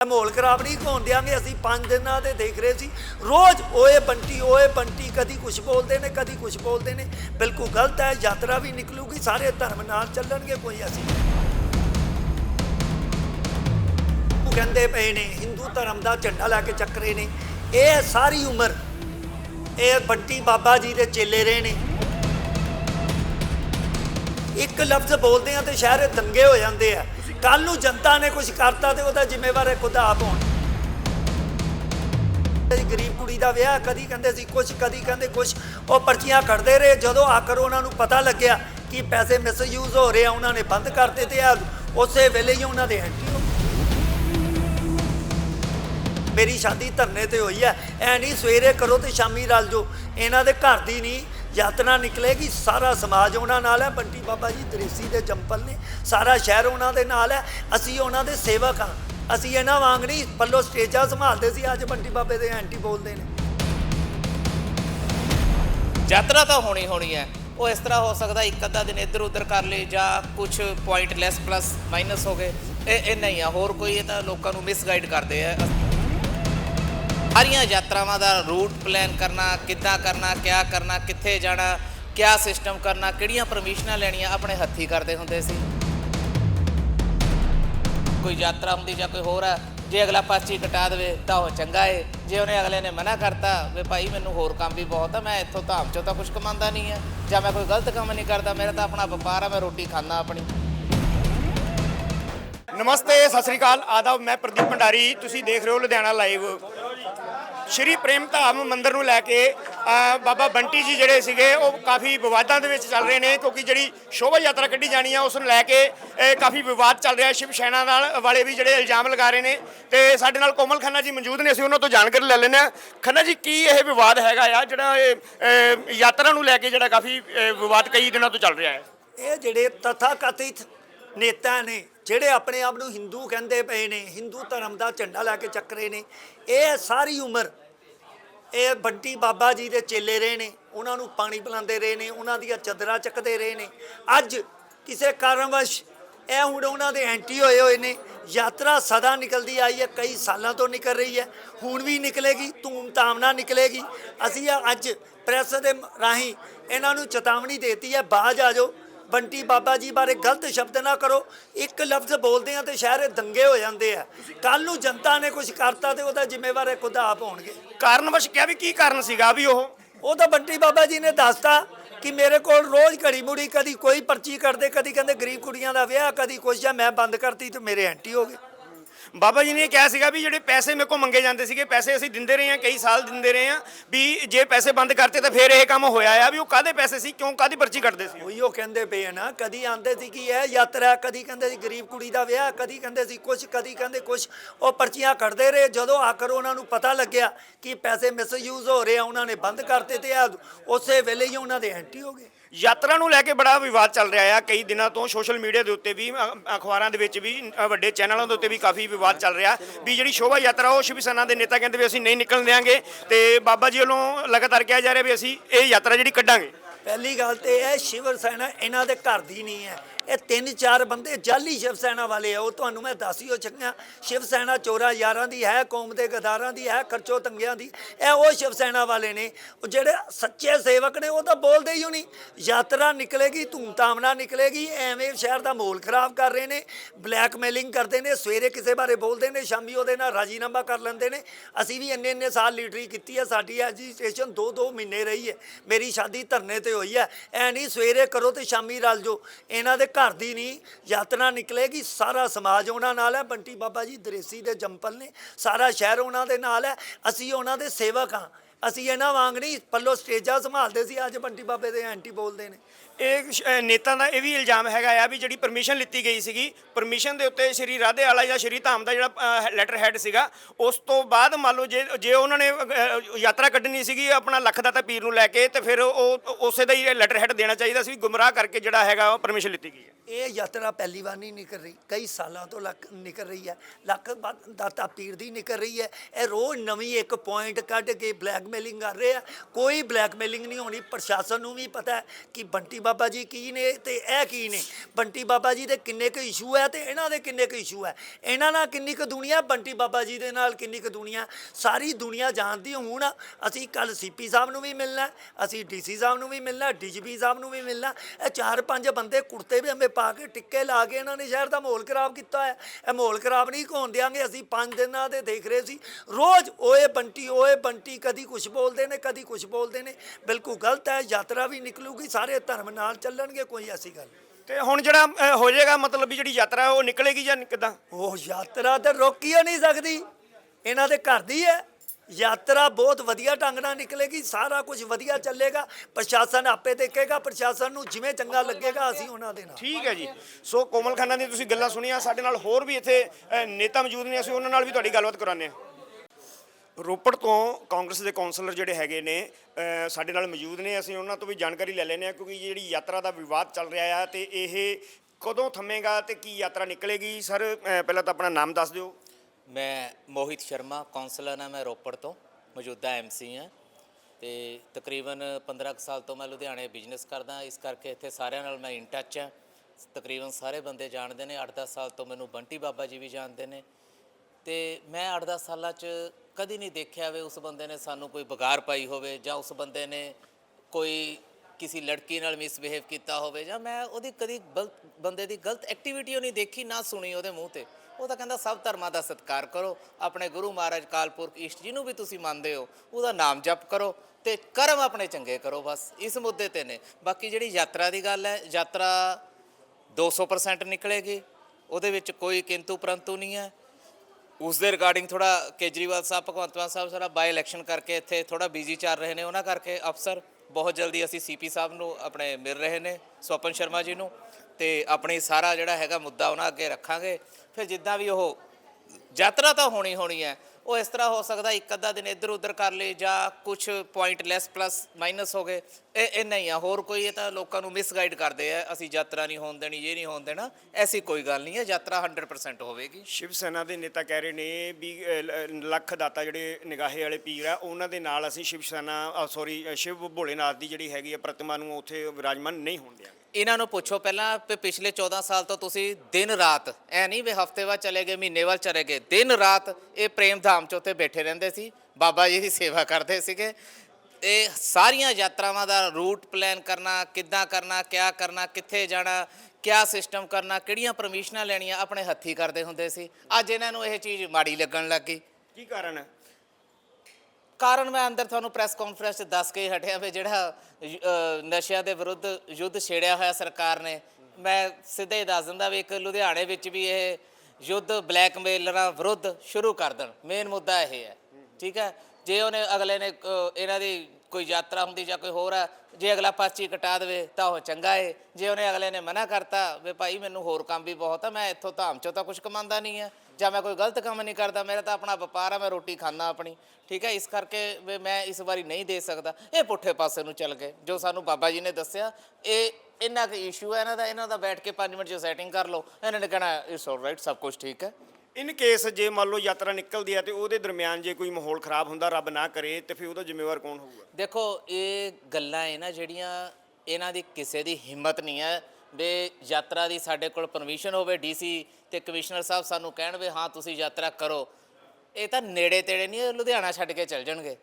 ਮਾਹੌਲ ਖਰਾਬ ਨਹੀਂ ਹੋਣ ਦਿਆਂਗੇ, ਅਸੀਂ 5 ਦਿਨਾਂ ਦੇ ਦੇਖ ਰਹੇ ਸੀ। ਰੋਜ਼ ਓਏ ਬੰਟੀ ਓਏ ਬੰਟੀ, ਕਦੀ ਕੁਝ ਬੋਲਦੇ ਨੇ, ਕਦੀ ਕੁਝ ਬੋਲਦੇ ਨੇ। ਬਿਲਕੁਲ ਗਲਤ ਹੈ, ਯਾਤਰਾ ਵੀ ਨਿਕਲੂਗੀ, ਸਾਰੇ ਧਰਮ ਨਾਲ ਚੱਲਣਗੇ ਕੋਈ ਅਸੀਂ। ਉਹ ਕਹਿੰਦੇ ਪਏ ਨੇ, ਹਿੰਦੂ ਧਰਮ ਦਾ ਝੰਡਾ ਲੈ ਕੇ ਚੱਕਰੇ ਨੇ। ਇਹ ਸਾਰੀ ਉਮਰ ਇਹ ਬੰਟੀ ਬਾਬਾ ਜੀ ਦੇ ਚੇਲੇ ਰਹੇ ਨੇ। ਇੱਕ ਲਫ਼ਜ਼ ਬੋਲਦੇ ਆ ਤੇ ਸ਼ਹਿਰ ਦੰਗੇ ਹੋ ਜਾਂਦੇ ਆ। ਕੱਲ ਨੂੰ ਜਨਤਾ ਨੇ ਕੁਝ ਕਰਤਾ ਤੇ ਉਹਦਾ ਜ਼ਿੰਮੇਵਾਰ ਹੈ ਖੁਦ ਆਪ ਹੋਣ। ਇਹ ਗਰੀਬ ਕੁੜੀ ਦਾ ਵਿਆਹ, ਕਦੀ ਕਹਿੰਦੇ ਸੀ ਕੁਝ ਕਦੀ ਕਹਿੰਦੇ ਕੁਝ ਉਹ ਪਰਚੀਆਂ ਕੱਢਦੇ ਰਹੇ, ਜਦੋਂ ਆਖਰ ਉਹਨਾਂ ਨੂੰ ਪਤਾ ਲੱਗਿਆ ਕਿ ਪੈਸੇ ਮਿਸਯੂਜ਼ ਹੋ ਰਹੇ ਆ, ਉਹਨਾਂ ਨੇ ਬੰਦ ਕਰ ਦਿੱਤੇ ਆ। ਉਸੇ ਵੇਲੇ ਹੀ ਉਹਨਾਂ ਦੇ ਐਂਟੀ ਮੇਰੀ ਸ਼ਾਦੀ ਧਰਨੇ ਤੇ ਹੋਈ ਹੈ ਐ ਨਹੀਂ ਸਵੇਰੇ ਕਰੋ ਤੇ ਸ਼ਾਮੀ ਰਲ ਜੋ। ਇਹਨਾਂ ਦੇ ਘਰ ਦੀ ਨਹੀਂ ਯਾਤਰਾ ਨਿਕਲੇਗੀ, ਸਾਰਾ ਸਮਾਜ ਉਹਨਾਂ ਨਾਲ ਹੈ, ਬੰਟੀ ਬਾਬਾ ਜੀ ਦਰੇਸੀ ਦੇ ਜੰਪਲ ਨੇ, ਸਾਰਾ ਸ਼ਹਿਰ ਉਹਨਾਂ ਦੇ ਨਾਲ ਹੈ, ਅਸੀਂ ਉਹਨਾਂ ਦੇ ਸੇਵਕ ਹਾਂ। ਅਸੀਂ ਇਹਨਾਂ ਵਾਂਗ ਨਹੀਂ, ਪੱਲੋ ਸਟੇਜਾਂ ਸੰਭਾਲਦੇ ਸੀ, ਅੱਜ ਬੰਟੀ ਬਾਬੇ ਦੇ ਐਂਟੀ ਬੋਲਦੇ ਨੇ। ਯਾਤਰਾ ਤਾਂ ਹੋਣੀ ਹੋਣੀ ਹੈ। ਉਹ ਇਸ ਤਰ੍ਹਾਂ ਹੋ ਸਕਦਾ, ਇੱਕ ਅੱਧਾ ਦਿਨ ਇੱਧਰ ਉੱਧਰ ਕਰ ਲਏ, ਜਾਂ ਕੁਝ ਪੁਆਇੰਟ ਲੈਸ ਪਲੱਸ ਮਾਈਨਸ ਹੋ ਗਏ। ਇਹ ਇਹ ਨਹੀਂ ਆ, ਹੋਰ ਕੋਈ ਇਹ ਤਾਂ ਲੋਕਾਂ ਨੂੰ ਮਿਸਗਾਈਡ ਕਰਦੇ ਆ। ਸਾਰੀਆਂ ਯਾਤਰਾਵਾਂ ਦਾ ਰੂਟ ਪਲਾਨ ਕਰਨਾ, ਕਿੱਦਾਂ ਕਰਨਾ, ਕਿਆ ਕਰਨਾ, ਕਿੱਥੇ ਜਾਣਾ, ਕਿਆ ਸਿਸਟਮ ਕਰਨਾ, ਕਿਹੜੀਆਂ ਪਰਮਿਸ਼ਨਾਂ ਲੈਣੀਆਂ ਆਪਣੇ ਹੱਥੀ ਕਰਦੇ ਹੁੰਦੇ ਸੀ। ਕੋਈ ਯਾਤਰਾ ਹੁੰਦੀ ਜਾਂ ਕੋਈ ਹੋਰ ਆ, ਜੇ ਅਗਲਾ ਪਰਚੀ ਕਟਾ ਦੇਵੇ ਤਾਂ ਉਹ ਚੰਗਾ ਏ। ਜੇ ਉਹਨੇ ਅਗਲੇ ਨੇ ਮਨਾ ਕਰਤਾ, ਵੀ ਭਾਈ ਮੈਨੂੰ ਹੋਰ ਕੰਮ ਵੀ ਬਹੁਤ ਆ, ਮੈਂ ਇੱਥੋਂ ਧਾਮ ਚੋਂ ਤਾਂ ਕੁਝ ਕਮਾਉਂਦਾ ਨਹੀਂ ਹੈ ਜਾਂ ਮੈਂ ਕੋਈ ਗਲਤ ਕੰਮ ਨਹੀਂ ਕਰਦਾ, ਮੇਰਾ ਤਾਂ ਆਪਣਾ ਵਪਾਰ ਆ, ਮੈਂ ਰੋਟੀ ਖਾਂਦਾ ਆਪਣੀ। ਨਮਸਤੇ, ਸਤਿ ਸ੍ਰੀ ਅਕਾਲ। ਆਦਾਬ, ਮੈਂ ਪ੍ਰਦੀਪ ਭੰਡਾਰੀ। ਤੁਸੀਂ ਦੇਖ ਰਹੇ ਹੋ ਲੁਧਿਆਣਾ ਲਾਈਵ। ਸ਼੍ਰੀ ਪ੍ਰੇਮ ਧਾਮ ਮੰਦਿਰ ਨੂੰ ਲੈ ਕੇ ਬਾਬਾ ਬੰਟੀ ਜੀ ਜਿਹੜੇ ਸੀਗੇ, ਉਹ ਕਾਫੀ ਵਿਵਾਦਾਂ ਦੇ ਵਿੱਚ ਚੱਲ ਰਹੇ ਨੇ, ਕਿਉਂਕਿ ਜਿਹੜੀ ਸ਼ੋਭਾ ਯਾਤਰਾ ਕੱਢੀ ਜਾਣੀ ਆ, ਉਸ ਨੂੰ ਲੈ ਕੇ ਕਾਫੀ ਵਿਵਾਦ ਚੱਲ ਰਿਹਾ। ਸ਼ਿਵ ਸੈਨਾ ਨਾਲ ਵਾਲੇ ਵੀ ਜਿਹੜੇ ਇਲਜ਼ਾਮ ਲਗਾ ਰਹੇ ਨੇ। ਤੇ ਸਾਡੇ ਨਾਲ ਕੋਮਲ ਖੰਨਾ ਜੀ ਮੌਜੂਦ ਨੇ, ਅਸੀਂ ਉਹਨਾਂ ਤੋਂ ਜਾਣਕਾਰੀ ਲੈ ਲੈਂਦੇ ਆ ਖੰਨਾ ਜੀ, ਕੀ ਇਹ ਵਿਵਾਦ ਹੈਗਾ ਆ, ਜਿਹੜਾ ਇਹ ਯਾਤਰਾ ਨੂੰ ਲੈ ਕੇ ਜਿਹੜਾ ਕਾਫੀ ਵਿਵਾਦ ਕਈ ਦਿਨਾਂ ਤੋਂ ਚੱਲ ਰਿਹਾ ਹੈ? ਇਹ ਜਿਹੜੇ ਤਥਾ ਕਥਿਤ ਨੇਤਾ ਨੇ ਜਿਹੜੇ ਆਪਣੇ ਆਪ ਨੂੰ ਹਿੰਦੂ ਕਹਿੰਦੇ ਪਏ ਨੇ, ਹਿੰਦੂ ਧਰਮ ਦਾ ਝੰਡਾ ਲੈ ਕੇ ਚੱਕ ਰਹੇ ਨੇ, ਇਹ ਸਾਰੀ ਉਮਰ ਇਹ ਬੰਟੀ ਬਾਬਾ ਜੀ ਦੇ ਚੇਲੇ ਰਹੇ ਨੇ, ਉਹਨਾਂ ਨੂੰ ਪਾਣੀ ਪਿਲਾਉਂਦੇ ਰਹੇ ਨੇ, ਉਹਨਾਂ ਦੀਆਂ ਚਦਰਾਂ ਚੱਕਦੇ ਰਹੇ ਨੇ। ਅੱਜ ਕਿਸੇ ਕਾਰਨਵਸ਼ ਇਹ ਹੁਣ ਉਹਨਾਂ ਦੇ ਐਂਟੀ ਹੋਏ ਹੋਏ ਨੇ, ਯਾਤਰਾ ਸਦਾ ਨਿਕਲਦੀ ਆਈ ਹੈ, ਕਈ ਸਾਲਾਂ ਤੋਂ ਨਿਕਲ ਰਹੀ ਹੈ, ਹੁਣ ਵੀ ਨਿਕਲੇਗੀ, ਧੂਮ-ਧਾਮ ਨਾਲ ਨਿਕਲੇਗੀ। ਅਸੀਂ ਅੱਜ ਪ੍ਰੈਸ ਦੇ ਰਾਹੀਂ ਇਹਨਾਂ ਨੂੰ ਚੇਤਾਵਨੀ ਦੇਤੀ ਹੈ, ਬਾਜ ਆ ਜਾਓ ਬੰਟੀ ਬਾਬਾ ਜੀ ਬਾਰੇ ਗਲਤ ਸ਼ਬਦ ਨਾ ਕਰੋ। ਇੱਕ ਲਫ਼ਜ਼ ਬੋਲਦੇ ਆ ਤੇ ਸ਼ਹਿਰ ਦੰਗੇ ਹੋ ਜਾਂਦੇ ਆ। ਕੱਲ ਨੂੰ ਜਨਤਾ ਨੇ ਕੁਝ ਕਰਤਾ ਤੇ ਉਹਦਾ ਜ਼ਿੰਮੇਵਾਰ ਹੈ ਖੁਦ ਆਪ ਹੋਣਗੇ। ਕਾਰਨਵਸ਼ ਕਿਹਾ ਵੀ ਕੀ ਕਾਰਨ ਸੀਗਾ ਵੀ ਉਹ? ਉਹ ਤਾਂ ਬੰਟੀ ਬਾਬਾ ਜੀ ਨੇ ਦੱਸਤਾ ਕਿ ਮੇਰੇ ਕੋਲ ਰੋਜ਼ ਘੜੀ ਮੁੜੀ ਕਦੀ ਕੋਈ ਪਰਚੀ ਕਰਦੇ ਕਦੀ ਕਹਿੰਦੇ ਗਰੀਬ ਕੁੜੀਆਂ ਦਾ ਵਿਆਹ ਕਦੀ ਕੁਛ ਜਾਂ ਮੈਂ ਬੰਦ ਕਰਤੀ ਤੇ ਮੇਰੇ ਐਂਟੀ ਹੋ ਗਏ। ਬਾਬਾ ਜੀ ਨੇ ਕਿਹਾ ਸੀਗਾ ਵੀ ਜਿਹੜੇ ਪੈਸੇ ਮੇਰੇ ਕੋਲ ਮੰਗੇ ਜਾਂਦੇ ਸੀਗੇ, ਪੈਸੇ ਅਸੀਂ ਦਿੰਦੇ ਰਹੇ ਹਾਂ, ਕਈ ਸਾਲ ਦਿੰਦੇ ਰਹੇ ਹਾਂ, ਵੀ ਜੇ ਪੈਸੇ ਬੰਦ ਕਰਤੇ ਤਾਂ ਫਿਰ ਇਹ ਕੰਮ ਹੋਇਆ ਆ, ਵੀ ਉਹ ਕਾਦੇ ਪੈਸੇ ਸੀ, ਕਿਉਂ ਕਾਦੀ ਪਰਚੀ ਕੱਟਦੇ ਸੀ? ਉਹੀ ਉਹ ਕਹਿੰਦੇ ਪਏ ਆ ਨਾ, ਕਦੀ ਆਂਦੇ ਸੀ ਕਿ ਇਹ ਯਾਤਰਾ, ਕਦੀ ਕਹਿੰਦੇ ਸੀ ਗਰੀਬ ਕੁੜੀ ਦਾ ਵਿਆਹ, ਕਦੀ ਕਹਿੰਦੇ ਸੀ ਕੁਛ, ਕਦੀ ਕਹਿੰਦੇ ਕੁਛ, ਉਹ ਪਰਚੀਆਂ ਕੱਟਦੇ ਰਹੇ, ਜਦੋਂ ਆਖਰ ਉਹਨਾਂ ਨੂੰ ਪਤਾ ਲੱਗਿਆ ਕਿ ਪੈਸੇ ਮਿਸਯੂਜ਼ ਹੋ ਰਹੇ ਆ, ਉਹਨਾਂ ਨੇ ਬੰਦ ਕਰਤੇ ਤੇ ਆ, ਉਸੇ ਵੇਲੇ ਹੀ ਉਹਨਾਂ ਦੇ ਐਂਟੀ ਹੋ ਗਏ। ਯਾਤਰਾ ਨੂੰ ਲੈ ਕੇ ਬੜਾ ਵਿਵਾਦ ਚੱਲ ਰਿਹਾ ਆ। ਕਈ ਦਿਨਾਂ ਤੋਂ ਸੋਸ਼ਲ ਮੀਡੀਆ ਦੇ ਉੱਤੇ ਵੀ ਅ- ਅਖਬਾਰਾਂ ਦੇ ਵਿੱਚ ਵੀ ਅ, ਵੱਡੇ ਚੈਨਲਾਂ ਦੇ ਉੱਤੇ ਵੀ ਕਾਫੀ ਵਿਵਾਦ ਚੱਲ ਰਿਹਾ। ਵੀ ਜਿਹੜੀ ਸ਼ੋਭਾ ਯਾਤਰਾ ਉਹ ਸ਼ਿਵ ਸੈਨਾ ਦੇ ਨੇਤਾ ਕਹਿੰਦੇ ਵੀ ਅਸੀਂ ਨਹੀਂ ਨਿਕਲਣ ਦਿਆਂਗੇ ਤੇ ਬਾਬਾ ਜੀ ਵੱਲੋਂ ਲਗਾਤਾਰ ਕਿਹਾ ਜਾ ਰਿਹਾ ਵੀ ਅਸੀਂ ਇਹ ਯਾਤਰਾ ਜਿਹੜੀ ਕੱਢਾਂਗੇ। ਪਹਿਲੀ ਗੱਲ ਤੇ ਇਹ ਸ਼ਿਵ ਸੈਨਾ ਇਹਨਾਂ ਦੇ ਘਰ ਦੀ ਨਹੀਂ ਹੈ। ਇਹ ਤਿੰਨ ਚਾਰ ਬੰਦੇ ਜਾਲੀ ਸ਼ਿਵ ਸੈਨਾ ਵਾਲੇ ਆ, ਉਹ ਤੁਹਾਨੂੰ ਮੈਂ ਦੱਸ ਹੀ ਹੋ ਚੁੱਕਿਆ ਸ਼ਿਵ ਸੈਨਾ ਚੋਰਾ ਯਾਰਾਂ ਦੀ ਹੈ, ਕੌਮ ਦੇ ਗਦਾਰਾਂ ਦੀ ਹੈ, ਖਰਚੋ ਤੰਗਿਆਂ ਦੀ। ਇਹ ਉਹ ਸ਼ਿਵ ਸੈਨਾ ਵਾਲੇ ਨੇ, ਉਹ ਜਿਹੜੇ ਸੱਚੇ ਸੇਵਕ ਨੇ, ਉਹ ਤਾਂ ਬੋਲਦੇ ਹੀ ਨਹੀਂ। ਯਾਤਰਾ ਨਿਕਲੇਗੀ, ਧੂਮਧਾਮ ਨਾਲ ਨਿਕਲੇਗੀ, ਐਵੇਂ ਸ਼ਹਿਰ ਦਾ ਮਾਹੌਲ ਖਰਾਬ ਕਰ ਰਹੇ ਨੇ, ਬਲੈਕਮੇਲਿੰਗ ਕਰਦੇ ਨੇ, ਸਵੇਰੇ ਕਿਸੇ ਬਾਰੇ ਬੋਲਦੇ ਨੇ, ਸ਼ਾਮੀ ਉਹਦੇ ਨਾਲ ਰਾਜੀਨਾਮਾ ਕਰ ਲੈਂਦੇ ਨੇ। ਅਸੀਂ ਵੀ ਇੰਨੇ ਇੰਨੇ ਸਾਲ ਲੀਡਰੀ ਕੀਤੀ ਹੈ, ਸਾਡੀ ਐਜੀਟੇਸ਼ਨ 2-2 ਮਹੀਨੇ ਰਹੀ ਹੈ। ਮੇਰੀ ਸ਼ਾਦੀ ਧਰਨੇ ਤੇ ਹੋਈ ਹੈ। ਐ ਨਹੀਂ ਸਵੇਰੇ ਕਰੋ ਤੇ ਸ਼ਾਮੀ ਰਲ ਜੋ। ਇਹਨਾਂ ਦੇ ਘਰ ਦੀ ਨਹੀਂ ਯਾਤਰਾ ਨਿਕਲੇਗੀ, ਸਾਰਾ ਸਮਾਜ ਉਹਨਾਂ ਨਾਲ ਹੈ। ਬੰਟੀ ਬਾਬਾ ਜੀ ਦਰੇਸੀ ਦੇ ਜੰਪਲ ਨੇ, ਸਾਰਾ ਸ਼ਹਿਰ ਉਹਨਾਂ ਦੇ ਨਾਲ ਹੈ। ਅਸੀਂ ਉਹਨਾਂ ਦੇ ਸੇਵਕ ਹਾਂ। ਅਸੀਂ ਇਹਨਾਂ ਵਾਂਗ ਨਹੀਂ ਪੱਲੋ ਸਟੇਜਾਂ ਸੰਭਾਲਦੇ ਸੀ ਅੱਜ ਬੰਟੀ ਬਾਬੇ ਦੇ ਐਂਟੀ ਬੋਲਦੇ ਨੇ। ਇਹ ਸ਼- ਨੇਤਾ ਦਾ ਇਹ ਵੀ ਇਲਜ਼ਾਮ ਹੈਗਾ ਆ ਵੀ ਜਿਹੜੀ ਪਰਮਿਸ਼ਨ ਲਿੱਤੀ ਗਈ ਸੀਗੀ ਪਰਮਿਸ਼ਨ ਦੇ ਉੱਤੇ ਸ਼੍ਰੀ ਰਾਧੇ ਵਾਲਾ ਜਾਂ ਸ਼੍ਰੀ ਧਾਮ ਦਾ ਜਿਹੜਾ ਲੈਟਰ ਹੈਡ ਸੀਗਾ ਉਸ ਤੋਂ ਬਾਅਦ ਮੰਨ ਲਓ ਜੇ ਜੇ ਉਹਨਾਂ ਨੇ ਯਾਤਰਾ ਕੱਢਣੀ ਸੀਗੀ ਆਪਣਾ ਲੱਖ ਦਾ ਤਾਂ ਪੀਰ ਨੂੰ ਲੈ ਕੇ ਤੇ ਫਿਰ ਉਹ ਉਸੇ ਦਾ ਹੀ ਲੈਟਰ ਹੈਡ ਦੇਣਾ ਚਾਹੀਦਾ ਸੀ ਗੁੰਮਰਾਹ ਕਰਕੇ ਜਿਹੜਾ ਹੈਗਾ ਉਹ ਪਰਮਿਸ਼ਨ ਲਿੱਤੀ ਗਈ ਹੈ। ਇਹ ਯਾਤਰਾ ਪਹਿਲੀ ਵਾਰ ਨਹੀਂ ਨਿਕਲ ਰਹੀ ਕਈ ਸਾਲਾਂ ਤੋਂ ਲੱਕ ਨਿਕਲ ਰਹੀ ਹੈ ਲੱਖ ਬਾ- ਦਾਤਾ ਪੀਰ ਦੀ ਨਿਕਲ ਰਹੀ ਹੈ ਇਹ ਰੋਜ਼ ਨਵੀਂ ਇੱਕ ਪੁਆਇੰਟ ਕੱਢ ਕੇ ਬਲੈਕਮੇਲਿੰਗ ਕਰ ਰਹੇ ਆ। ਕੋਈ ਬਲੈਕਮੇਲਿੰਗ ਨਹੀਂ ਹੋਣੀ ਪ੍ਰਸ਼ਾਸਨ ਨੂੰ ਵੀ ਪਤਾ ਹੈ ਕਿ ਬੰਟੀ ਬਾਬਾ ਜੀ ਕੀ ਨੇ ਤੇ ਇਹ ਕੀ ਨੇ। ਬੰਟੀ ਬਾਬਾ ਜੀ ਦੇ ਕਿੰਨੇ ਕੁ ਇਸ਼ੂ ਹੈ ਤੇ ਇਹਨਾਂ ਦੇ ਕਿੰਨੇ ਕੁ ਇਸ਼ੂ ਹੈ ਇਹਨਾਂ ਨਾਲ ਕਿੰਨੀ ਕੁ ਦੁਨੀਆ ਬੰਟੀ ਬਾਬਾ ਜੀ ਦੇ ਨਾਲ ਕਿੰਨੀ ਕੁ ਦੁਨੀਆ। ਸਾਰੀ ਦੁਨੀਆ ਜਾਣਦੀ ਹੁਣ ਅਸੀਂ ਕੱਲ ਸੀਪੀ ਸਾਹਿਬ ਨੂੰ ਵੀ ਮਿਲਣਾ ਹੈ, ਅਸੀਂ ਡੀਸੀ ਸਾਹਿਬ ਨੂੰ ਵੀ ਮਿਲਣਾ ਡੀਜੀਪੀ ਸਾਹਿਬ ਨੂੰ ਵੀ ਮਿਲਣਾ। ਇਹ ਚਾਰ ਪੰਜ ਬੰਦੇ ਕੁੜਤੇ ਵੀ ਪਾ ਕੇ ਟਿੱਕੇ ਲਾ ਕੇ ਇਹਨਾਂ ਨੇ ਸ਼ਹਿਰ ਦਾ ਮਾਹੌਲ ਖਰਾਬ ਕੀਤਾ ਹੈ ਇਹ ਮਾਹੌਲ ਖਰਾਬ ਨਹੀਂ ਹੋਣ ਦਿਆਂਗੇ ਅਸੀਂ ਪੰਜ ਦਿਨਾਂ ਦੇ ਦੇਖ ਰਹੇ ਸੀ। ਰੋਜ਼ ਓਏ ਬੰਟੀ ਓਏ ਬੰਟੀ ਕਦੀ ਕੁਝ ਬੋਲਦੇ ਨੇ ਕਦੀ ਕੁਝ ਬੋਲਦੇ ਨੇ। ਬਿਲਕੁਲ ਗਲਤ ਹੈ ਯਾਤਰਾ ਵੀ ਨਿਕਲੂਗੀ ਸਾਰੇ ਧਰਮ ਨਾਲ ਚੱਲਣਗੇ ਕੋਈ ਐਸੀ ਗੱਲ ਨਹੀਂ। ਤੇ ਹੁਣ ਜਿਹੜਾ ਅ, ਹੋ ਜਾਏਗਾ ਮਤਲਬ ਵੀ ਜਿਹੜੀ ਯਾਤਰਾ ਉਹ ਨਿਕਲੇਗੀ ਜਾਂ ਕਿਦਾਂ? ਉਹ ਯਾਤਰਾ ਤੇ ਰੋਕੀ ਓ ਨਹੀਂ ਸਕਦੀ। ਇਹਨਾਂ ਦੇ ਘਰ ਦੀ ਹੈ। ਯਾਤਰਾ ਬਹੁਤ ਵਧੀਆ ਢੰਗ ਨਾਲ ਨਿਕਲੇਗੀ ਸਾਰਾ ਕੁਝ ਵਧੀਆ ਚੱਲੇਗਾ। ਪ੍ਰਸ਼ਾਸਨ ਆਪੇ ਦੇਖੇਗਾ ਪ੍ਰਸ਼ਾਸਨ ਨੂੰ ਜਿਵੇਂ ਚੰਗਾ ਲੱਗੇਗਾ ਅਸੀਂ ਉਹਨਾਂ ਦੇ ਨਾਲ। ਠੀਕ ਹੈ ਜੀ। ਸੋ ਕੋਮਲ ਖੰਨਾ ਦੀ ਤੁਸੀਂ ਗੱਲਾਂ ਸੁਣੀਆਂ ਸਾਡੇ ਨਾਲ ਹੋਰ ਵੀ ਇੱਥੇ ਅ, ਨੇਤਾ ਮੌਜੂਦ ਨੇ ਅਸੀਂ ਉਹਨਾਂ ਨਾਲ ਵੀ ਤੁਹਾਡੀ ਗੱਲਬਾਤ ਕਰਾਉਂਦੇ ਹਾਂ। ਰੋਪੜ ਤੋਂ ਕਾਂਗਰਸ ਦੇ ਕੌਂਸਲਰ ਜਿਹੜੇ ਹੈਗੇ ਨੇ ਸਾਡੇ ਨਾਲ ਮੌਜੂਦ ਨੇ। ਅਸੀਂ ਉਹਨਾਂ ਤੋਂ ਵੀ ਜਾਣਕਾਰੀ ਲੈ ਲੈਂਦੇ ਹਾਂ ਕਿਉਂਕਿ ਜਿਹੜੀ ਯਾਤਰਾ ਦਾ ਵਿਵਾਦ ਚੱਲ ਰਿਹਾ ਆ ਤੇ ਇਹ ਕਦੋਂ ਥੰਮੇਗਾ ਤੇ ਕੀ ਯਾਤਰਾ ਨਿਕਲੇਗੀ? ਸਰ ਪਹਿਲਾਂ ਤਾਂ ਆਪਣਾ ਨਾਮ ਦੱਸ ਦਿਓ। ਮੈਂ ਮੋਹਿਤ ਸ਼ਰਮਾ ਕਾਉਂਸਲਰ ਹਾਂ ਮੈਂ ਰੋਪੜ ਤੋਂ। ਮੌਜੂਦਾ ਐਮਸੀ ਹਾਂ। ਤੇ ਤਕਰੀਬਨ 15 ਕੁ ਸਾਲ ਤੋਂ ਮੈਂ ਲੁਧਿਆਣੇ ਬਿਜ਼ਨਸ ਕਰਦਾ ਇਸ ਕਰਕੇ ਇੱਥੇ ਸਾਰਿਆਂ ਨਾਲ ਮੈਂ ਇਨ ਟੱਚ ਹਾਂ। ਤਕਰੀਬਨ ਸਾਰੇ ਬੰਦੇ ਜਾਣਦੇ ਨੇ। 8-10 ਸਾਲ ਤੋਂ ਮੈਨੂੰ ਬੰਟੀ ਬਾਬਾ ਜੀ ਵੀ ਜਾਣਦੇ ਨੇ। ਤੇ ਮੈਂ 8-10 ਸਾਲਾਂ 'ਚ ਕਦੀ ਨਹੀਂ ਦੇਖਿਆ ਵੇ ਉਸ ਬੰਦੇ ਨੇ ਸਾਨੂੰ ਕੋਈ ਬਗਾਰ ਪਾਈ ਹੋਵੇ ਜਾਂ ਉਸ ਬੰਦੇ ਨੇ ਕੋਈ ਕਿਸੇ ਲੜਕੀ ਨਾਲ ਮਿਸਬਿਹੇਵ ਕੀਤਾ ਹੋਵੇ ਜਾਂ ਮੈਂ ਉਹਦੀ ਕਦੀ ਗਲਤ, ਬੰਦੇ ਦੀ ਗਲਤ ਐਕਟੀਵਿਟੀ ਉਹ ਨਹੀਂ ਦੇਖੀ, ਨਾ ਸੁਣੀ ਉਹਦੇ ਮੂੰਹ ਤੇ। ਉਹ ਤਾਂ ਕਹਿੰਦਾ, ਸਭ ਧਰਮਾਂ ਦਾ ਸਤਿਕਾਰ ਕਰੋ, ਆਪਣੇ ਗੁਰੂ ਮਹਾਰਾਜ ਕਾਲਪੁਰਖ ਇਸ਼ਟ ਜਿਹਨੂੰ ਵੀ ਤੁਸੀਂ ਮੰਨਦੇ ਹੋ, ਉਹਦਾ ਨਾਮ ਜਪ ਕਰੋ ਤੇ ਕਰਮ ਆਪਣੇ ਚੰਗੇ ਕਰੋ ਬਸ, ਇਸ ਮੁੱਦੇ ਤੇ ਨੇ। ਬਾਕੀ ਜਿਹੜੀ ਯਾਤਰਾ ਦੀ ਗੱਲ ਹੈ, ਯਾਤਰਾ 200% ਨਿਕਲੇਗੀ, ਉਹਦੇ ਵਿੱਚ ਕੋਈ ਕਿੰਤੂ ਪਰੰਤੂ ਨਹੀਂ ਹੈ। ਉਸ ਦੇ ਰਿਗਾਰਡਿੰਗ ਥੋੜਾ ਕੇਜਰੀਵਾਲ ਸਾਹਿਬ, ਭਗਵੰਤ ਮਾਨ ਸਾਹਿਬ ਸਾਰਾ ਬਾਈ ਇਲੈਕਸ਼ਨ ਕਰਕੇ ਇੱਥੇ ਥੋੜਾ ਬਿਜ਼ੀ ਚੱਲ ਰਹੇ ਨੇ। ਉਹਨਾਂ ਕਰਕੇ ਅਫਸਰ ਬਹੁਤ ਜਲਦੀ ਅਸੀਂ ਸੀਪੀ ਸਾਹਿਬ ਨੂੰ ਆਪਣੇ ਮਿਲ ਰਹੇ ਨੇ, ਸਵਪਨ ਸ਼ਰਮਾ ਜੀ ਨੂੰ। ਤੇ ਆਪਣੀ ਸਾਰਾ ਜਿਹੜਾ ਹੈਗਾ ਮੁੱਦਾ ਉਹਨਾਂ ਅੱਗੇ ਰੱਖਾਂਗੇ। ਫਿਰ ਜਿੱਦਾਂ ਵੀ ਉਹ ਯਾਤਰਾ ਤਾਂ ਹੋਣੀ ਹੋਣੀ ਹੈ ਉਹ ਇਸ ਤਰ੍ਹਾਂ ਹੋ ਸਕਦਾ ਇੱਕ ਅੱਧਾ ਦਿਨ ਇੱਧਰ ਉੱਧਰ ਕਰ ਲਏ ਜਾਂ ਕੁਝ ਪੁਆਇੰਟ ਲੈਸ ਪਲੱਸ ਮਾਈਨਸ ਹੋ ਗਏ। ਇਹ ਇਹ ਨਹੀਂ ਆ। ਹੋਰ ਕੋਈ ਇਹ ਤਾਂ ਲੋਕਾਂ ਨੂੰ ਮਿਸਗਾਈਡ ਕਰਦੇ ਆ। ਅਸੀਂ ਯਾਤਰਾ ਨਹੀਂ ਹੋਣ ਦੇਣੀ, ਇਹ ਨਹੀਂ ਹੋਣ ਦੇਣਾ। ਐਸੀ ਕੋਈ ਗੱਲ ਨਹੀਂ ਹੈ ਯਾਤਰਾ 100% ਹੋਵੇਗੀ। ਸ਼ਿਵ ਸੈਨਾ ਦੇ ਨੇਤਾ ਕਹਿ ਰਹੇ ਨੇ ਵੀ ਲੱਖ ਦਾਤਾ ਜਿਹੜੇ ਨਿਗਾਹੇ ਵਾਲੇ ਪੀਰ ਆ, ਉਹਨਾਂ ਦੇ ਨਾਲ ਅਸੀਂ ਸ਼ਿਵ ਸੈਨਾ ਸੌਰੀ ਸ਼ਿਵ ਭੋਲੇਨਾਥ ਦੀ ਜਿਹੜੀ ਹੈਗੀ ਆ ਪ੍ਰਤਿਮਾ ਨੂੰ ਉੱਥੇ ਵਿਰਾਜਮਾਨ ਨਹੀਂ ਹੋਣ ਦਿਆਂਗੇ। ਇਹਨਾਂ ਨੂੰ ਪੁੱਛੋ ਪਹਿਲਾਂ ਵੀ ਪਿਛਲੇ 14 ਸਾਲ ਤੋਂ ਤੁਸੀਂ ਦਿਨ ਰਾਤ, ਐ ਨਹੀਂ ਵੀ ਹਫ਼ਤੇ ਬਾਅਦ ਚਲੇ ਗਏ, ਮਹੀਨੇ ਬਾਅਦ ਚਲੇ ਗਏ, ਦਿਨ ਰਾਤ ਇਹ ਪ੍ਰੇਮ ਧਾਮ 'ਚ ਉੱਥੇ ਬੈਠੇ ਰਹਿੰਦੇ ਸੀ, ਬਾਬਾ ਜੀ ਦੀ ਸੇਵਾ ਕਰਦੇ ਸੀਗੇ। ਇਹ ਸਾਰੀਆਂ ਯਾਤਰਾਵਾਂ ਦਾ ਰੂਟ ਪਲਾਨ ਕਰਨਾ, ਕਿੱਦਾਂ ਕਰਨਾ, ਕਿਆ ਕਰਨਾ, ਕਿੱਥੇ ਜਾਣਾ, ਕਿਆ ਸਿਸਟਮ ਕਰਨਾ, ਕਿਹੜੀਆਂ ਪਰਮਿਸ਼ਨਾਂ ਲੈਣੀਆਂ ਆਪਣੇ ਹੱਥੀ ਕਰਦੇ ਹੁੰਦੇ ਸੀ। ਅੱਜ ਇਹਨਾਂ ਨੂੰ ਇਹ ਚੀਜ਼ ਮਾੜੀ ਲੱਗਣ ਲੱਗ ਗਈ। ਕੀ ਕਾਰਨ ਹੈ? ਕਾਰਨ ਮੈਂ ਅੰਦਰ ਤੁਹਾਨੂੰ ਪ੍ਰੈਸ ਕਾਨਫਰੰਸ 'ਚ ਦੱਸ ਕੇ ਹੀ ਹਟਿਆ ਵੀ ਜਿਹੜਾ ਅ, ਨਸ਼ਿਆਂ ਦੇ ਵਿਰੁੱਧ ਯੁੱਧ ਛੇੜਿਆ ਹੋਇਆ ਸਰਕਾਰ ਨੇ। ਮੈਂ ਸਿੱਧਾ ਹੀ ਦੱਸ ਦਿੰਦਾ ਵੀ ਇੱਕ ਲੁਧਿਆਣੇ ਵਿੱਚ ਵੀ ਇਹ ਯੁੱਧ ਬਲੈਕਮੇਲਰਾਂ ਵਿਰੁੱਧ ਸ਼ੁਰੂ ਕਰ ਦੇਣ। ਮੇਨ ਮੁੱਦਾ ਇਹ ਹੈ। ਠੀਕ ਹੈ? ਜੇ ਉਹਨੇ ਅਗਲੇ ਨੇ ਅ, ਇਹਨਾਂ ਦੀ ਕੋਈ ਯਾਤਰਾ ਹੁੰਦੀ ਜਾਂ ਕੋਈ ਹੋਰ ਆ ਜੇ ਅਗਲਾ ਪਰਚੀ ਕਟਾ ਦੇਵੇ ਤਾਂ ਉਹ ਚੰਗਾ ਏ। ਜੇ ਉਹਨੇ ਅਗਲੇ ਨੇ ਮਨਾ ਕਰਤਾ ਵੀ ਭਾਈ ਮੈਨੂੰ ਹੋਰ ਕੰਮ ਵੀ ਬਹੁਤ ਆ ਮੈਂ ਇੱਥੋਂ ਧਾਮ ਚੋਂ ਤਾਂ ਕੁਝ ਕਮਾਉਂਦਾ ਨਹੀਂ ਹੈ ਜਾਂ ਮੈਂ ਕੋਈ ਗਲਤ ਕੰਮ ਨਹੀਂ ਕਰਦਾ ਮੇਰਾ ਤਾਂ ਆਪਣਾ ਵਪਾਰ ਆ ਮੈਂ ਰੋਟੀ ਖਾਣਾ ਆਪਣੀ ਠੀਕ ਹੈ? ਇਸ ਕਰਕੇ ਮੈਂ ਇਸ ਵਾਰੀ ਨਹੀਂ ਦੇ ਸਕਦਾ। ਇਹ ਪੁੱਠੇ ਪਾਸੇ ਨੂੰ ਚੱਲ ਗਏ ਜੋ ਸਾਨੂੰ ਬਾਬਾ ਜੀ ਨੇ ਦੱਸਿਆ। ਇਹ ਇਹਨਾਂ ਦਾ ਇਸ਼ੂ ਹੈ ਇਹਨਾਂ ਦਾ ਇਹਨਾਂ ਦਾ ਬੈਠ ਕੇ 5 ਮਿੰਟ ਚ ਸੈਟਿੰਗ ਕਰ ਲਓ। ਇਹਨਾਂ ਨੇ ਕਹਿਣਾ ਇਟਸ ਆਲਰਾਈਟ ਸਭ ਕੁਝ ਠੀਕ ਹੈ। ਇਨ ਕੇਸ ਜੇ ਮੰਨ ਲਓ ਯਾਤਰਾ ਨਿਕਲਦੀ ਹੈ ਤੇ ਉਹਦੇ ਦਰਮਿਆਨ ਜੇ ਕੋਈ ਮਾਹੌਲ ਖਰਾਬ ਹੁੰਦਾ ਰੱਬ ਨਾ ਕਰੇ ਤੇ ਫਿਰ ਉਹਦਾ ਜ਼ਿੰਮੇਵਾਰ ਕੌਣ ਹੋਊਗਾ? ਦੇਖੋ ਇਹ ਗੱਲਾਂ ਹੈ ਨਾ ਜਿਹੜੀਆਂ ਇਹਨਾਂ ਦੀ ਕਿਸੇ ਦੀ ਹਿੰਮਤ ਨਹੀਂ ਹੈ। ਵੀ ਯਾਤਰਾ ਦੀ ਸਾਡੇ ਕੋਲ ਪਰਮਿਸ਼ਨ ਹੋਵੇ ਡੀਸੀ ਤੇ ਕਮਿਸ਼ਨਰ ਸਾਹਿਬ ਸਾਨੂੰ ਕਹਿਣ ਵੀ ਹਾਂ, ਤੁਸੀਂ ਯਾਤਰਾ ਕਰੋ। ਇਹ ਤਾਂ ਨੇੜੇ ਤੇੜੇ ਨਹੀਂ, ਲੁਧਿਆਣਾ ਛੱਡ ਕੇ ਚੱਲ ਜਾਣਗੇ।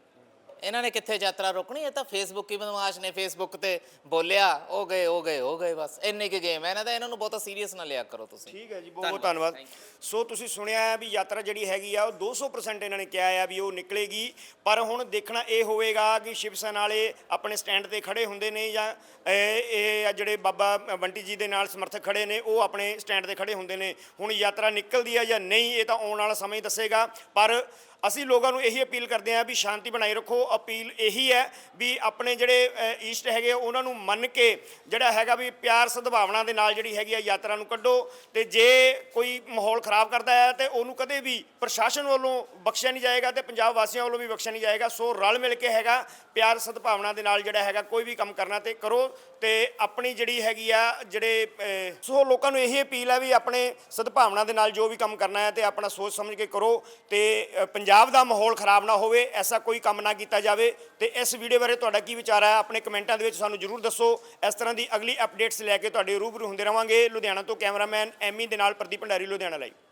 ਇਹਨਾਂ ਨੇ ਕਿੱਥੇ ਯਾਤਰਾ ਰੋਕਣੀ? ਇਹ ਤਾਂ ਫੇਸਬੁੱਕ ਹੀ ਬਦਮਾਸ਼ ਨੇ ਫੇਸਬੁੱਕ ਤੇ ਬੋਲਿਆ ਉਹ ਗਏ ਉਹ ਗਏ ਉਹ ਗਏ ਬਸ ਇੰਨੀ ਕੀ ਗੇਮ ਹੈ। ਇਹਨਾਂ ਦਾ ਇਹਨਾਂ ਨੂੰ ਬਹੁਤਾ ਸੀਰੀਅਸ ਨਾ ਲਿਆ ਕਰੋ ਤੁਸੀਂ। ਠੀਕ ਹੈ ਜੀ ਬਹੁਤ ਬਹੁਤ ਧੰਨਵਾਦ। ਸੋ ਤੁਸੀਂ ਸੁਣਿਆ ਹੈ ਵੀ ਯਾਤਰਾ ਜਿਹੜੀ ਹੈਗੀ ਆ ਉਹ 200% ਇਹਨਾਂ ਨੇ ਕਿਹਾ ਆ ਵੀ ਉਹ ਨਿਕਲੇਗੀ। ਪਰ ਹੁਣ ਦੇਖਣਾ ਇਹ ਹੋਵੇਗਾ ਕਿ ਸ਼ਿਵ ਸੈਨਾ ਵਾਲੇ ਆਪਣੇ ਸਟੈਂਡ ਤੇ ਖੜੇ ਹੁੰਦੇ ਨੇ ਜਾਂ ਇਹ ਇਹ ਜਿਹੜੇ ਬਾਬਾ ਬੰਟੀ ਜੀ ਦੇ ਨਾਲ ਸਮਰਥਕ ਖੜੇ ਨੇ ਉਹ ਆਪਣੇ ਸਟੈਂਡ ਤੇ ਖੜੇ ਹੁੰਦੇ ਨੇ। ਹੁਣ ਯਾਤਰਾ ਨਿਕਲਦੀ ਆ ਜਾਂ ਨਹੀਂ ਇਹ ਤਾਂ ਆਉਣ ਵਾਲਾ ਸਮਾਂ ਹੀ ਦੱਸੇਗਾ। ਪਰ ਅਸੀਂ ਲੋਕਾਂ ਨੂੰ ਇਹੀ ਅਪੀਲ ਕਰਦੇ ਹਾਂ ਵੀ ਸ਼ਾਂਤੀ ਬਣਾਈ ਰੱਖੋ। ਅਪੀਲ ਇਹੀ ਹੈ ਵੀ ਆਪਣੇ ਜਿਹੜੇ ਅ, ਈਸਟ ਹੈਗੇ ਉਹਨਾਂ ਨੂੰ ਮੰਨ ਕੇ ਜਿਹੜਾ ਹੈਗਾ ਵੀ ਪਿਆਰ ਸਦਭਾਵਨਾ ਦੇ ਨਾਲ ਜਿਹੜੀ ਹੈਗੀ ਆ ਯਾਤਰਾ ਨੂੰ ਕੱਢੋ ਤੇ ਜੇ ਕੋਈ ਮਾਹੌਲ ਖਰਾਬ ਕਰਦਾ ਹੈ ਤੇ ਉਹਨੂੰ ਕਦੇ ਵੀ ਪ੍ਰਸ਼ਾਸਨ ਵੱਲੋਂ ਬਖਸ਼ਿਆ ਨਹੀਂ ਜਾਏਗਾ ਤੇ ਪੰਜਾਬ ਵਾਸੀਆਂ ਵੱਲੋਂ ਵੀ ਬਖਸ਼ਿਆ ਨਹੀਂ ਜਾਏਗਾ। ਸੋ ਰਲ ਮਿਲ ਕੇ ਹੈਗਾ ਪਿਆਰ ਸਦਭਾਵਨਾ ਦੇ ਨਾਲ ਜਿਹੜਾ ਹੈਗਾ ਕੋਈ ਵੀ ਕੰਮ ਕਰਨਾ ਤੇ ਕਰੋ ਤੇ ਆਪਣੀ ਜਿਹੜੀ ਹੈਗੀ ਆ ਜਿਹੜੇ ਸੋ ਲੋਕਾਂ ਨੂੰ ਇਹੀ ਅਪੀਲ ਹੈ ਵੀ ਆਪਣੇ ਸਦਭਾਵਨਾ ਦੇ ਨਾਲ ਜੋ ਵੀ ਕੰਮ ਕਰਨਾ ਹੈ ਤੇ ਆਪਣਾ ਸੋਚ ਸਮਝ ਕੇ ਕਰੋ ਤੇ ਪੰਜਾਬ ਪੰਜਾਬ ਦਾ ਮਾਹੌਲ ਖਰਾਬ ਨਾ ਹੋਵੇ, ਐਸਾ ਕੋਈ ਕੰਮ ਨਾ ਕੀਤਾ ਜਾਵੇ। ਤੇ ਇਸ ਵੀਡੀਓ ਬਾਰੇ ਤੁਹਾਡਾ ਕੀ ਵਿਚਾਰ ਹੈ? ਆਪਣੇ ਕਮੈਂਟਾਂ ਦੇ ਵਿੱਚ ਸਾਨੂੰ ਜਰੂਰ ਦੱਸੋ। ਇਸ ਤਰ੍ਹਾਂ ਦੀ ਅਗਲੀ ਅਪਡੇਟਸ ਲੈ ਕੇ ਤੁਹਾਡੇ ਰੂਬਰੂ ਹੁੰਦੇ ਰਵਾਂਗੇ। ਲੁਧਿਆਣਾ ਤੋਂ ਕੈਮਰਾਮੈਨ ਐਮੀ ਦੇ ਨਾਲ ਪ੍ਰਦੀਪ ਭੰਡਾਰੀ, ਲੁਧਿਆਣਾ ਲਈ।